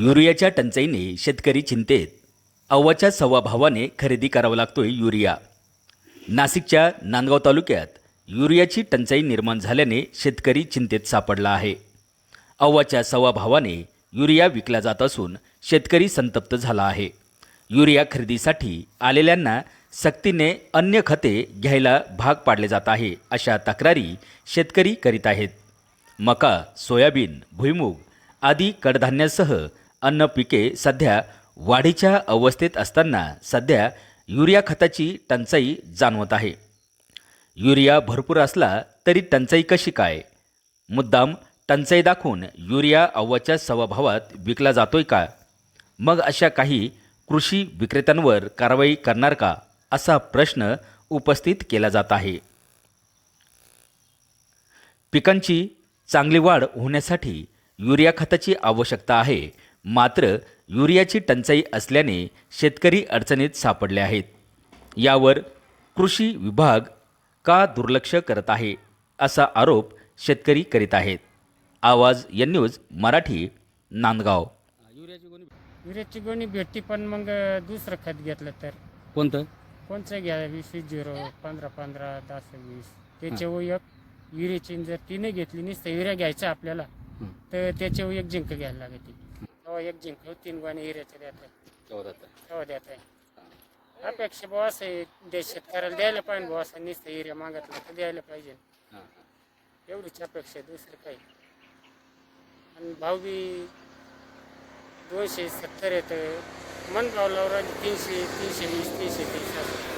युरियाच्या टंचाईने शेतकरी चिंतेत. अव्वाच्या सव्वा भावाने खरेदी करावा लागतोय युरिया. नाशिकच्या नांदगाव तालुक्यात युरियाची टंचाई निर्माण झाल्याने शेतकरी चिंतेत सापडला आहे. अव्वाच्या सव्वा भावाने युरिया विकला जात असून शेतकरी संतप्त झाला आहे. युरिया खरेदीसाठी आलेल्यांना सक्तीने अन्य खते घ्यायला भाग पाडले जात आहे अशा तक्रारी शेतकरी करीत आहेत. मका सोयाबीन भुईमूग आदी कडधान्यासह अन्न पिके सध्या वाढीच्या अवस्थेत असताना सध्या युरिया खताची टंचाई जाणवत आहे. युरिया भरपूर असला तरी टंचाई कशी काय? मुद्दाम टंचाई दाखवून युरिया अव्वाच्या स्वभावात विकला जातोय का? मग अशा काही कृषी विक्रेत्यांवर कारवाई करणार का? असा प्रश्न उपस्थित केला जात आहे. पिकांची चांगली वाढ होण्यासाठी युरिया खताची आवश्यकता आहे मात्र युरियाची टंचाई असल्याने शेतकरी अडचणीत सापडले आहेत. यावर कृषी विभाग का दुर्लक्ष करत आहे असा आरोप शेतकरी करीत आहेत. Awaaz N news Marathi Nandgaon. युरियाची गोणी भेटती पण मग दुसरं खत घेतलं तर? कोणतं? कोणचं घ्या वीस वीस झिरो पंधरा पंधरा दहा वीस त्याच्या एक युरियाची जर तिने घेतली नुसतं युरिया घ्यायचं आपल्याला. तर त्याच्या एक जिंक घ्यायला लागते. तेव्हा एक जिंक तीन गोणी युरियाचे देत आहे. तेव्हा देत आहे. अपेक्षा बुवा असं आहे, देश शेतकऱ्याला द्यायला पाहिजे बुवा असं नुसतं युरिया मागितलं तर द्यायला पाहिजे. एवढीच अपेक्षा आहे, दुसरं काही. आणि भाव बी दोनशे सत्तर येतं मन भाव तीनशे तीनशे वीस तीनशे तीस असं.